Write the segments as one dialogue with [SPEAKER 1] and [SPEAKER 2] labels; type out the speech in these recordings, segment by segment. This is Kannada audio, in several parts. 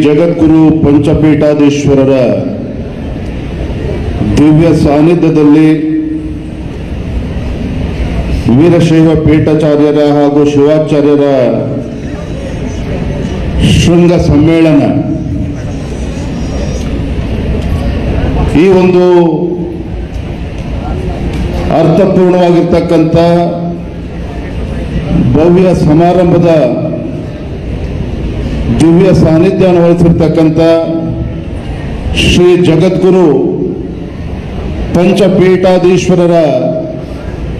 [SPEAKER 1] ಜಗದ್ಗುರು ಪಂಚಪೀಠಾಧೀಶ್ವರರ ದಿವ್ಯ ಸಾನ್ನಿಧ್ಯದಲ್ಲಿ ವೀರಶೈವ ಪೀಠಾಚಾರ್ಯರ ಹಾಗೂ ಶಿವಾಚಾರ್ಯರ ಶೃಂಗ ಸಮ್ಮೇಳನ. ಈ ಒಂದು ಅರ್ಥಪೂರ್ಣವಾಗಿರ್ತಕ್ಕಂಥ ಭವ್ಯ ಸಮಾರಂಭದ ದಿವ್ಯ ಸಾನ್ನಿಧ್ಯವನ್ನು ವಹಿಸಿರ್ತಕ್ಕಂಥ ಶ್ರೀ ಜಗದ್ಗುರು ಪಂಚಪೀಠಾಧೀಶ್ವರರ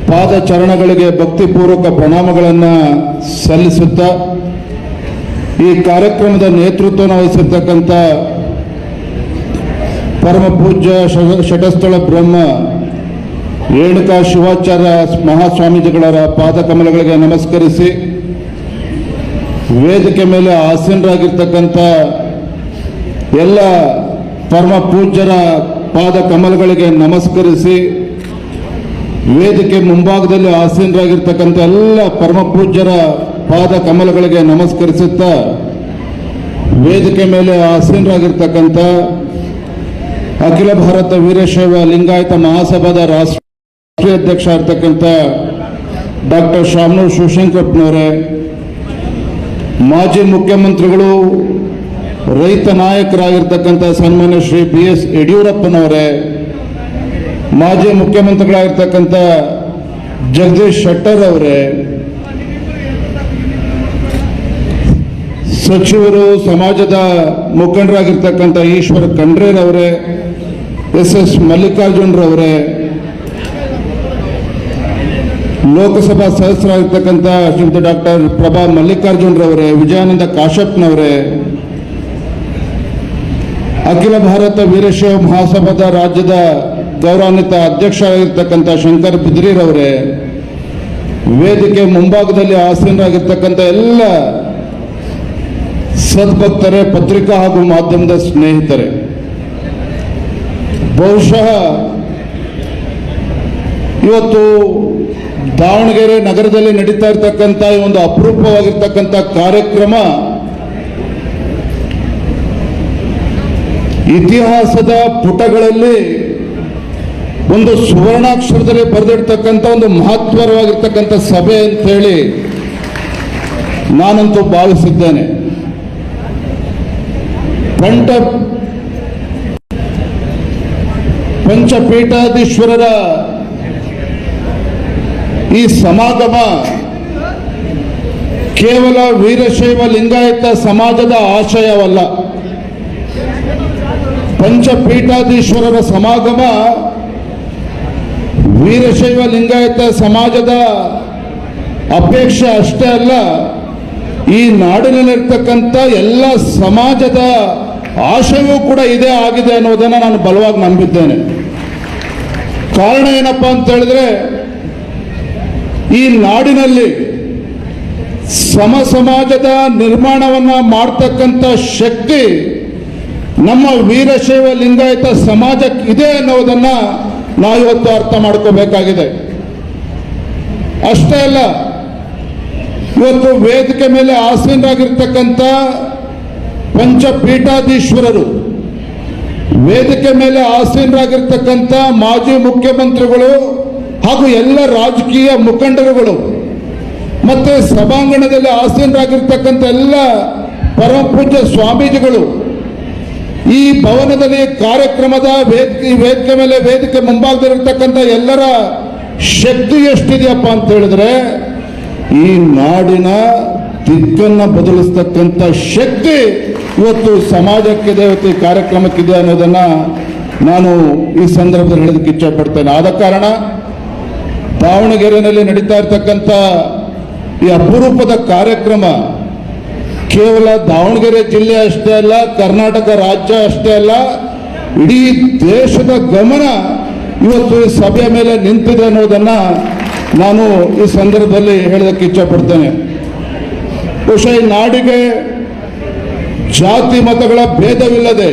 [SPEAKER 1] ಪಾದಚರಣಗಳಿಗೆ ಭಕ್ತಿಪೂರ್ವಕ ಪ್ರಣಾಮಗಳನ್ನು ಸಲ್ಲಿಸುತ್ತಾ ಈ ಕಾರ್ಯಕ್ರಮದ ನೇತೃತ್ವವನ್ನು ವಹಿಸಿರ್ತಕ್ಕಂಥ ಪರಮ ಪೂಜ್ಯ ಶಟಸ್ಥಳ ಬ್ರಹ್ಮ ರೇಣುಕಾ ಶಿವಾಚಾರ್ಯ ಮಹಾಸ್ವಾಮೀಜಿಗಳರ ಪಾದಕಮಲಗಳಿಗೆ ನಮಸ್ಕರಿಸಿ ವೇದಿಕೆ ಮೇಲೆ ಆಸೀನರಾಗಿರ್ತಕ್ಕಂಥ ಎಲ್ಲ ಪರಮ ಪೂಜ್ಯರ ಪಾದ ಕಮಲಗಳಿಗೆ ನಮಸ್ಕರಿಸಿ ವೇದಿಕೆ ಮುಂಭಾಗದಲ್ಲಿ ಆಸೀನರಾಗಿರ್ತಕ್ಕಂಥ ಎಲ್ಲ ಪರಮ ಪೂಜ್ಯರ ಪಾದ ಕಮಲಗಳಿಗೆ ನಮಸ್ಕರಿಸುತ್ತಾ ವೇದಿಕೆ ಮೇಲೆ ಆಸೀನರಾಗಿರ್ತಕ್ಕಂಥ ಅಖಿಲ ಭಾರತ ವೀರಶೈವ ಲಿಂಗಾಯತ ಮಹಾಸಭಾದ ರಾಷ್ಟ್ರೀಯ ಅಧ್ಯಕ್ಷ ಇರ್ತಕ್ಕಂಥ ಡಾಕ್ಟರ್ ಶಾಮನೂರ್ ಶಿವಶಂಕರಪ್ಪನವರೇ ಮಾಜಿ ಮುಖ್ಯಮಂತ್ರಿಗಳು, ರೈತ ನಾಯಕರಾಗಿರ್ತಕ್ಕಂಥ ಸನ್ಮಾನ್ಯ ಶ್ರೀ ಬಿ ಎಸ್ ಯಡಿಯೂರಪ್ಪನವರೇ, ಮಾಜಿ ಮುಖ್ಯಮಂತ್ರಿಗಳಾಗಿರ್ತಕ್ಕಂಥ ಜಗದೀಶ್ ಶೆಟ್ಟರ್ ಅವರೇ, ಸಚಿವರು ಸಮಾಜದ ಮುಖಂಡರಾಗಿರ್ತಕ್ಕಂಥ ಈಶ್ವರ ಖಂಡ್ರೇರವರೇ, ಎಸ್ ಎಸ್ ಮಲ್ಲಿಕಾರ್ಜುನರವರೇ ಲೋಕಸಭಾ ಸದಸ್ಯರಾಗಿರ್ತಕ್ಕಂಥ ಶ್ರೀಮತಿ ಡಾಕ್ಟರ್ ಪ್ರಭಾ ಮಲ್ಲಿಕಾರ್ಜುನರವರೇ ವಿಜಯಾನಂದ ಕಾಶಪ್ನವರೇ, ಅಖಿಲ ಭಾರತ ವೀರಶೈವ ಮಹಾಸಭಾದ ರಾಜ್ಯದ ಗೌರವಾನ್ವಿತ ಅಧ್ಯಕ್ಷರಾಗಿರ್ತಕ್ಕಂಥ ಶಂಕರ್ ಬಿದ್ರಿರವರೇ ವೇದಿಕೆ ಮುಂಭಾಗದಲ್ಲಿ ಆಸೀನರಾಗಿರ್ತಕ್ಕಂಥ ಎಲ್ಲ ಸದ್ಭಕ್ತರೇ, ಪತ್ರಿಕಾ ಹಾಗೂ ಮಾಧ್ಯಮದ ಸ್ನೇಹಿತರೆ, ಬಹುಶಃ ಇವತ್ತು ದಾವಣಗೆರೆ ನಗರದಲ್ಲಿ ನಡೀತಾ ಇರ್ತಕ್ಕಂಥ ಈ ಒಂದು ಅಪರೂಪವಾಗಿರ್ತಕ್ಕಂಥ ಕಾರ್ಯಕ್ರಮ ಇತಿಹಾಸದ ಪುಟಗಳಲ್ಲಿ ಒಂದು ಸುವರ್ಣಾಕ್ಷರದಲ್ಲಿ ಬರೆದಿರ್ತಕ್ಕಂಥ ಒಂದು ಮಹತ್ವರವಾಗಿರ್ತಕ್ಕಂಥ ಸಭೆ ಅಂತ ಹೇಳಿ ನಾನಂತೂ ಭಾವಿಸಿದ್ದೇನೆ. ಪಂಟ ಪಂಚಪೀಠಾಧೀಶ್ವರರ ಈ ಸಮಾಗಮ ಕೇವಲ ವೀರಶೈವ ಲಿಂಗಾಯತ ಸಮಾಜದ ಆಶಯವಲ್ಲ ಪಂಚಪೀಠಾಧೀಶ್ವರರ ಸಮಾಗಮ ವೀರಶೈವ ಲಿಂಗಾಯತ ಸಮಾಜದ ಅಪೇಕ್ಷೆ ಅಷ್ಟೇ ಅಲ್ಲ, ಈ ನಾಡಿನಲ್ಲಿರ್ತಕ್ಕಂಥ ಎಲ್ಲ ಸಮಾಜದ ಆಶಯವೂ ಕೂಡ ಇದೇ ಆಗಿದೆ ಅನ್ನೋದನ್ನು ನಾನು ಬಲವಾಗಿ ನಂಬಿದ್ದೇನೆ. ಕಾರಣ ಏನಪ್ಪಾ ಅಂತ ಹೇಳಿದ್ರೆ ಈ ನಾಡಿನಲ್ಲಿ ಸಮ ಸಮಾಜದ ನಿರ್ಮಾಣವನ್ನ ಮಾಡ್ತಕ್ಕಂಥ ಶಕ್ತಿ ನಮ್ಮ ವೀರಶೈವ ಲಿಂಗಾಯತ ಸಮಾಜಕ್ಕೆ ಇದೆ ಅನ್ನೋದನ್ನ ನಾವು ಇವತ್ತು ಅರ್ಥ ಮಾಡ್ಕೋಬೇಕಾಗಿದೆ. ಅಷ್ಟೇ ಅಲ್ಲ, ಇವತ್ತು ವೇದಿಕೆ ಮೇಲೆ ಆಸೀನರಾಗಿರ್ತಕ್ಕಂಥ ಪಂಚಪೀಠಾಧೀಶ್ವರರು, ವೇದಿಕೆ ಮೇಲೆ ಆಸೀನರಾಗಿರ್ತಕ್ಕಂಥ ಮಾಜಿ ಮುಖ್ಯಮಂತ್ರಿಗಳು ಹಾಗೂ ಎಲ್ಲ ರಾಜಕೀಯ ಮುಖಂಡರುಗಳು ಮತ್ತೆ ಸಭಾಂಗಣದಲ್ಲಿ ಆಸೀನರಾಗಿರ್ತಕ್ಕಂಥ ಎಲ್ಲ ಪರಮ ಸ್ವಾಮೀಜಿಗಳು ಈ ಭವನದಲ್ಲಿ ಕಾರ್ಯಕ್ರಮದ ವೇದಿಕೆ ವೇದಿಕೆ ಮೇಲೆ ವೇದಿಕೆ ಮುಂಭಾಗದಲ್ಲಿರ್ತಕ್ಕಂಥ ಎಲ್ಲರ ಶಕ್ತಿ ಎಷ್ಟಿದೆಯಪ್ಪ ಅಂತ ಹೇಳಿದ್ರೆ ಈ ನಾಡಿನ ದಿಕ್ಕನ್ನ ಬದಲಿಸ್ತಕ್ಕಂಥ ಶಕ್ತಿ ಇವತ್ತು ಸಮಾಜಕ್ಕಿದೆ ಇವತ್ತು ಈ ಕಾರ್ಯಕ್ರಮಕ್ಕಿದೆ ಅನ್ನೋದನ್ನ ನಾನು ಈ ಸಂದರ್ಭದಲ್ಲಿ ಹೇಳೋದಕ್ಕೆ ಇಚ್ಛೆ ಪಡ್ತೇನೆ. ಆದ ಕಾರಣ ದಾವಣಗೆರೆಯಲ್ಲಿ ನಡೀತಾ ಇರ್ತಕ್ಕಂಥ ಈ ಅಪರೂಪದ ಕಾರ್ಯಕ್ರಮ ಕೇವಲ ದಾವಣಗೆರೆ ಜಿಲ್ಲೆ ಅಷ್ಟೇ ಅಲ್ಲ, ಕರ್ನಾಟಕ ರಾಜ್ಯ ಅಷ್ಟೇ ಅಲ್ಲ, ಇಡೀ ದೇಶದ ಗಮನ ಇವತ್ತು ಈ ಸಭೆಯ ಮೇಲೆ ನಿಂತಿದೆ ಅನ್ನೋದನ್ನು ನಾನು ಈ ಸಂದರ್ಭದಲ್ಲಿ ಹೇಳೋದಕ್ಕೆ ಇಚ್ಛಪಡ್ತೇನೆ. ಬಹುಶಃ ಈ ನಾಡಿಗೆ ಜಾತಿ ಮತಗಳ ಭೇದವಿಲ್ಲದೆ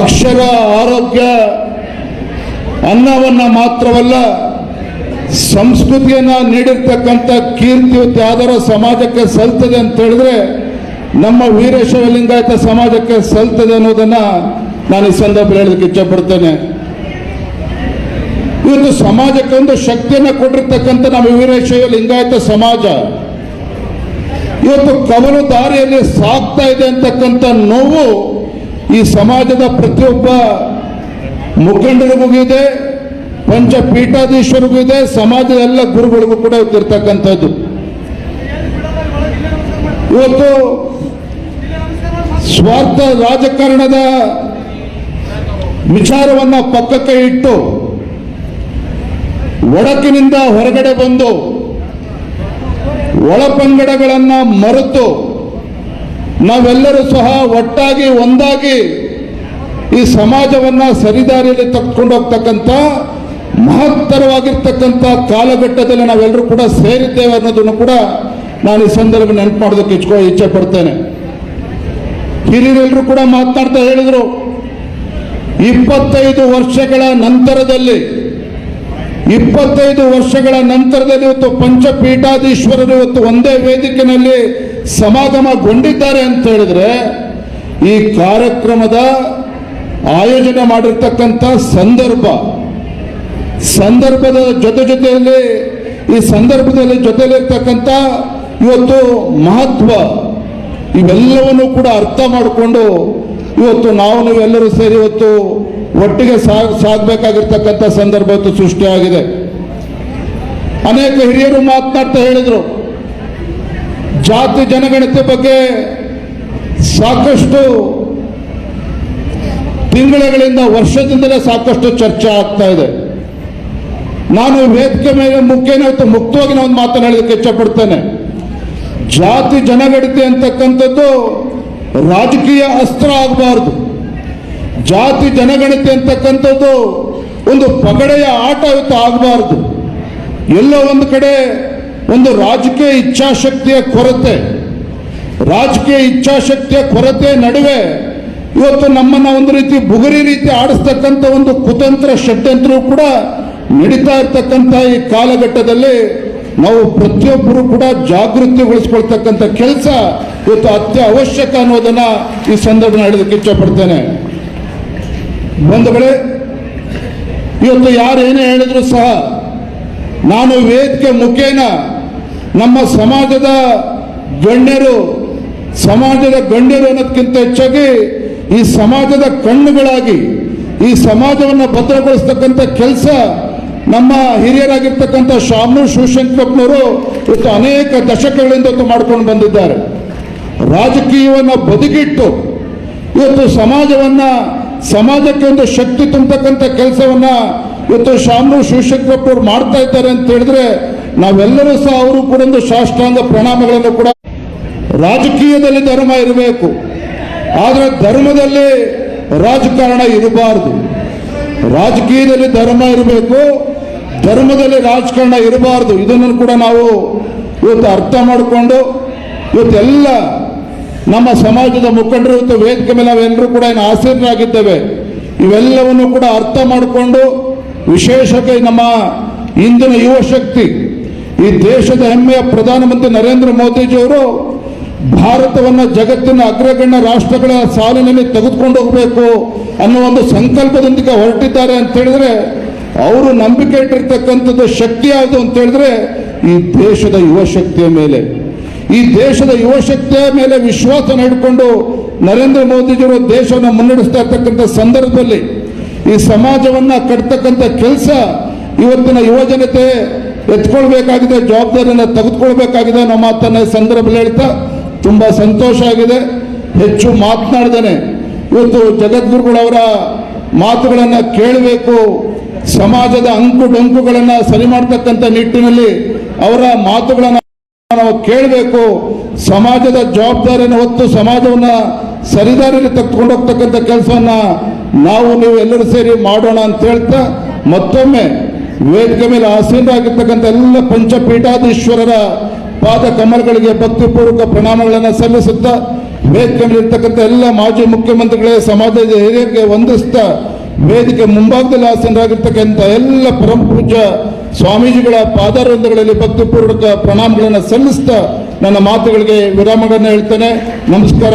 [SPEAKER 1] ಅಕ್ಷರ, ಆರೋಗ್ಯ, ಅನ್ನವನ್ನು ಮಾತ್ರವಲ್ಲ ಸಂಸ್ಕೃತಿಯನ್ನ ನೀಡಿರ್ತಕ್ಕಂಥ ಕೀರ್ತಿಯುತ ಯಾವ್ದಾರ ಸಮಾಜಕ್ಕೆ ಸಲ್ತದೆ ಅಂತ ಹೇಳಿದ್ರೆ ನಮ್ಮ ವೀರೇಶ್ವರ ಲಿಂಗಾಯತ ಸಮಾಜಕ್ಕೆ ಸಲ್ತದೆ ಅನ್ನೋದನ್ನ ನಾನು ಈ ಸಂದರ್ಭದಲ್ಲಿ ಹೇಳೋದಕ್ಕೆ ಇಚ್ಛಪಡ್ತೇನೆ. ಇವತ್ತು ಸಮಾಜಕ್ಕೆ ಒಂದು ಶಕ್ತಿಯನ್ನು ಕೊಟ್ಟಿರ್ತಕ್ಕಂಥ ನಮ್ಮ ವೀರೇಶ್ವರ ಲಿಂಗಾಯತ ಸಮಾಜ, ಇವತ್ತು ಕವಲು ದಾರಿಯಲ್ಲಿ ಸಾಕ್ತಾ ಇದೆ ಅಂತಕ್ಕಂಥ ನೋವು ಈ ಸಮಾಜದ ಪ್ರತಿಯೊಬ್ಬ ಮುಖಂಡರಿಗೂ ಇದೆ. ಪಂಚ ಪೀಠಾಧೀಶ್ವರಿಗೂ ಇದೆ ಸಮಾಜದ ಎಲ್ಲ ಗುರುಗಳಿಗೂ ಕೂಡ ಇದ್ದಿರ್ತಕ್ಕಂಥದ್ದು. ಇವತ್ತು ಸ್ವಾರ್ಥ ರಾಜಕಾರಣದ ವಿಚಾರವನ್ನ ಪಕ್ಕಕ್ಕೆ ಇಟ್ಟು ಒಡಕಿನಿಂದ ಹೊರಗಡೆ ಬಂದು ಒಳಪಂಗಡಗಳನ್ನ ಮರೆತು ನಾವೆಲ್ಲರೂ ಸಹ ಒಟ್ಟಾಗಿ, ಒಂದಾಗಿ ಈ ಸಮಾಜವನ್ನ ಸರಿದಾರಿಯಲ್ಲಿ ತಕ್ಕೊಂಡು ಹೋಗ್ತಕ್ಕಂಥ ಮಹತ್ತರವಾಗಿರ್ತಕ್ಕಂಥ ಕಾಲಘಟ್ಟದಲ್ಲಿ ನಾವೆಲ್ಲರೂ ಕೂಡ ಸೇರಿದ್ದೇವೆ ಅನ್ನೋದನ್ನು ಕೂಡ ನಾನು ಈ ಸಂದರ್ಭ ನೆನಪು ಮಾಡೋದಕ್ಕೆ ಇಚ್ಛೋ ಇಚ್ಛೆ ಪಡ್ತೇನೆ. ಹಿರಿಯರೆಲ್ಲರೂ ಕೂಡ ಮಾತನಾಡ್ತಾ ಹೇಳಿದ್ರು, ಇಪ್ಪತ್ತೈದು ವರ್ಷಗಳ ನಂತರದಲ್ಲಿ, ಇಪ್ಪತ್ತೈದು ವರ್ಷಗಳ ನಂತರದಲ್ಲಿ ಇವತ್ತು ಪಂಚಪೀಠಾಧೀಶ್ವರರು ಇವತ್ತು ಒಂದೇ ವೇದಿಕೆಯಲ್ಲಿ ಸಮಾಗಮಗೊಂಡಿದ್ದಾರೆ ಅಂತ ಹೇಳಿದ್ರೆ, ಈ ಕಾರ್ಯಕ್ರಮದ ಆಯೋಜನೆ ಮಾಡಿರ್ತಕ್ಕಂಥ ಸಂದರ್ಭ ಸಂದರ್ಭದ ಜೊತೆ ಜೊತೆಯಲ್ಲಿ, ಈ ಸಂದರ್ಭದಲ್ಲಿ ಜೊತೆಯಲ್ಲಿರ್ತಕ್ಕಂಥ ಇವತ್ತು ಮಹತ್ವ ಇವೆಲ್ಲವನ್ನು ಕೂಡ ಅರ್ಥ ಮಾಡಿಕೊಂಡು ಇವತ್ತು ನಾವು ನೀವೆಲ್ಲರೂ ಸೇರಿ ಇವತ್ತು ಒಟ್ಟಿಗೆ ಸಾಗ್ ಸಾಗಬೇಕಾಗಿರ್ತಕ್ಕಂಥ ಸಂದರ್ಭ ಇವತ್ತು ಸೃಷ್ಟಿಯಾಗಿದೆ. ಅನೇಕ ಹಿರಿಯರು ಮಾತನಾಡ್ತಾ ಹೇಳಿದರು, ಜಾತಿ ಜನಗಣತಿ ಬಗ್ಗೆ ಸಾಕಷ್ಟು ತಿಂಗಳುಗಳಿಂದ ವರ್ಷದಿಂದಲೇ ಸಾಕಷ್ಟು ಚರ್ಚೆ ಆಗ್ತಾ ಇದೆ. ನಾನು ವೇದಿಕೆ ಮೇಲೆ ಮುಖ್ಯನಾಯ್ತು ಮುಕ್ತವಾಗಿ ನಾನು ಒಂದು ಇಷ್ಟಪಡ್ತೇನೆ. ಜಾತಿ ಜನಗಣತಿ ಅಂತಕ್ಕಂಥದ್ದು ರಾಜಕೀಯ ಅಸ್ತ್ರ ಆಗಬಾರ್ದು. ಜಾತಿ ಜನಗಣತಿ ಅಂತಕ್ಕಂಥದ್ದು ಒಂದು ಪಗಡೆಯ ಆಟ ಇವತ್ತು ಆಗಬಾರ್ದು. ಎಲ್ಲೋ ಒಂದು ಕಡೆ ಒಂದು ರಾಜಕೀಯ ಇಚ್ಛಾಶಕ್ತಿಯ ಕೊರತೆ. ರಾಜಕೀಯ ಇಚ್ಛಾಶಕ್ತಿಯ ಕೊರತೆ ನಡುವೆ ಇವತ್ತು ನಮ್ಮನ್ನ ಒಂದು ರೀತಿ ಬುಗುರಿ ರೀತಿ ಆಡಿಸ್ತಕ್ಕಂಥ ಒಂದು ಕುತಂತ್ರ ಷಡ್ಯಂತ್ರವು ಕೂಡ ನಡೀತಾ ಇರ್ತಕ್ಕಂಥ ಈ ಕಾಲಘಟ್ಟದಲ್ಲಿ ನಾವು ಪ್ರತಿಯೊಬ್ಬರು ಕೂಡ ಜಾಗೃತಿಗೊಳಿಸ್ಕೊಳ್ತಕ್ಕಂಥ ಕೆಲಸ ಇವತ್ತು ಅತ್ಯ ಅವಶ್ಯಕ ಅನ್ನೋದನ್ನ ಈ ಸಂದರ್ಭ ಹೇಳೋದಕ್ಕೆ ಇಚ್ಛಪಡ್ತೇನೆ ಬಂಧುಗಳೇ ಇವತ್ತು ಯಾರು ಏನೇ ಹೇಳಿದ್ರು ಸಹ ನಾನು ವೇದಿಕೆ ಮುಖೇನ ನಮ್ಮ ಸಮಾಜದ ಗಣ್ಯರು ಸಮಾಜದ ಗಣ್ಯರು ಅನ್ನೋದಕ್ಕಿಂತ ಹೆಚ್ಚಾಗಿ ಈ ಸಮಾಜದ ಕಣ್ಣುಗಳಾಗಿ ಈ ಸಮಾಜವನ್ನು ಭದ್ರಗೊಳಿಸ್ತಕ್ಕಂಥ ಕೆಲಸ ನಮ್ಮ ಹಿರಿಯರಾಗಿರ್ತಕ್ಕಂಥ ಶಾಮು ಶಿವಶಂಕರಪ್ಪನವರು ಇವತ್ತು ಅನೇಕ ದಶಕಗಳಿಂದ ಮಾಡ್ಕೊಂಡು ಬಂದಿದ್ದಾರೆ. ರಾಜಕೀಯವನ್ನು ಬದುಕಿಟ್ಟು ಇವತ್ತು ಸಮಾಜವನ್ನ, ಸಮಾಜಕ್ಕೆ ಒಂದು ಶಕ್ತಿ ತುಂಬತಕ್ಕಂಥ ಕೆಲಸವನ್ನ ಇವತ್ತು ಶಾಮು ಶಿವಶಂಕರಪ್ಪನವರು ಮಾಡ್ತಾ ಇದ್ದಾರೆ ಅಂತ ಹೇಳಿದ್ರೆ ನಾವೆಲ್ಲರೂ ಸಹ ಅವರು ಕೂಡ ಒಂದು ಸಾಷ್ಟಾಂಗ ಪ್ರಣಾಮಗಳನ್ನು ಕೂಡ ರಾಜಕೀಯದಲ್ಲಿ ಧರ್ಮ ಇರಬೇಕು. ಆದರೆ ಧರ್ಮದಲ್ಲಿ ರಾಜಕಾರಣ ಇರಬಾರದು. ರಾಜಕೀಯದಲ್ಲಿ ಧರ್ಮ ಇರಬೇಕು. ಧರ್ಮದಲ್ಲಿ ರಾಜಕಾರಣ ಇರಬಾರ್ದು. ಇದನ್ನು ಕೂಡ ನಾವು ಇವತ್ತು ಅರ್ಥ ಮಾಡಿಕೊಂಡು ಇವತ್ತೆಲ್ಲ ನಮ್ಮ ಸಮಾಜದ ಮುಖಂಡರು, ಇವತ್ತು ವೇದಿಕೆ ಮೇಲೆ ನಾವೆಲ್ಲರೂ ಕೂಡ ಏನು ಆಸೀನರಾಗಿದ್ದೇವೆ. ಇವೆಲ್ಲವನ್ನು ಕೂಡ ಅರ್ಥ ಮಾಡಿಕೊಂಡು ವಿಶೇಷವಾಗಿ ನಮ್ಮ ಇಂದಿನ ಯುವ ಶಕ್ತಿ, ಈ ದೇಶದ ಹೆಮ್ಮೆಯ ಪ್ರಧಾನಮಂತ್ರಿ ನರೇಂದ್ರ ಮೋದಿಜಿಯವರು ಭಾರತವನ್ನು ಜಗತ್ತಿನ ಅಗ್ರಗಣ್ಯ ರಾಷ್ಟ್ರಗಳ ಸಾಲಿನಲ್ಲಿ ತೆಗೆದುಕೊಂಡು ಹೋಗಬೇಕು ಅನ್ನೋ ಒಂದು ಸಂಕಲ್ಪದೊಂದಿಗೆ ಹೊರಟಿದ್ದಾರೆ ಅಂತ ಹೇಳಿದ್ರೆ ಅವರು ನಂಬಿಕೆ ಇಟ್ಟಿರ್ತಕ್ಕಂಥದ್ದು ಶಕ್ತಿ ಯಾವುದು ಅಂತ ಹೇಳಿದ್ರೆ ಈ ದೇಶದ ಯುವ ಶಕ್ತಿಯ ಮೇಲೆ. ಈ ದೇಶದ ಯುವ ಶಕ್ತಿಯ ಮೇಲೆ ವಿಶ್ವಾಸ ನಡ್ಕೊಂಡು ನರೇಂದ್ರ ಮೋದಿಜಿಯವರು ದೇಶವನ್ನು ಮುನ್ನಡೆಸ್ತಾ ಇರ್ತಕ್ಕಂಥ ಸಂದರ್ಭದಲ್ಲಿ ಈ ಸಮಾಜವನ್ನ ಕಟ್ತಕ್ಕಂಥ ಕೆಲಸ ಇವತ್ತಿನ ಯುವ ಜನತೆ ಎತ್ಕೊಳ್ಬೇಕಾಗಿದೆ, ಜವಾಬ್ದಾರಿಯನ್ನು ತೆಗೆದುಕೊಳ್ಬೇಕಾಗಿದೆ ನಮ್ಮ ಮಾತನ್ನ ಸಂದರ್ಭದಲ್ಲಿ ಹೇಳ್ತಾ ತುಂಬಾ ಸಂತೋಷ ಆಗಿದೆ. ಹೆಚ್ಚು ಮಾತನಾಡ್ದೇನೆ ಇವತ್ತು ಜಗದ್ಗುರುಗಳವರ ಮಾತುಗಳನ್ನು ಕೇಳಬೇಕು. ಸಮಾಜದ ಅಂಕು ಡೊಂಕುಗಳನ್ನು ಸರಿ ಮಾಡ್ತಕ್ಕಂಥ ನಿಟ್ಟಿನಲ್ಲಿ ಅವರ ಮಾತುಗಳನ್ನು ನಾವು ಕೇಳಬೇಕು. ಸಮಾಜದ ಜವಾಬ್ದಾರಿಯನ್ನು ಹೊತ್ತು ಸಮಾಜವನ್ನು ಸರಿದಾರಿಯಲ್ಲಿ ತಕ್ಕೊಂಡು ಹೋಗ್ತಕ್ಕಂಥ ಕೆಲಸವನ್ನ ನಾವು ನೀವು ಎಲ್ಲರೂ ಸೇರಿ ಮಾಡೋಣ ಅಂತ ಹೇಳ್ತಾ ಮತ್ತೊಮ್ಮೆ ವೇದಿಕೆ ಮೇಲೆ ಆಸೀನರಾಗಿರ್ತಕ್ಕಂಥ ಎಲ್ಲ ಪಂಚಪೀಠಾಧೀಶ್ವರರ ಪಾದ ಕಮಲಗಳಿಗೆ ಭಕ್ತಿಪೂರ್ವಕ ಪ್ರಣಾಮಗಳನ್ನು ಸಲ್ಲಿಸುತ್ತಾ ವೇದಿಕೆ ಮೇಲೆ ಇರ್ತಕ್ಕಂಥ ಎಲ್ಲ ಮಾಜಿ ಮುಖ್ಯಮಂತ್ರಿಗಳೇ, ಸಮಾಜದ ಹಿರಿಯರಿಗೆ ವಂದಿಸ್ತಾ ವೇದಿಕೆ ಮುಂಭಾಗದಲ್ಲಿ ಆಸೀನರಾಗಿರ್ತಕ್ಕಂಥ ಎಲ್ಲ ಪೂಜ್ಯ ಸ್ವಾಮೀಜಿಗಳ ಪಾದಾರಂಧಗಳಲ್ಲಿ ಭಕ್ತಿಪೂರ್ವಕ ಪ್ರಣಾಮಗಳನ್ನು ಸಲ್ಲಿಸ್ತಾ ನನ್ನ ಮಾತುಗಳಿಗೆ ವಿರಾಮಗಳನ್ನು ಹೇಳ್ತೇನೆ. ನಮಸ್ಕಾರ.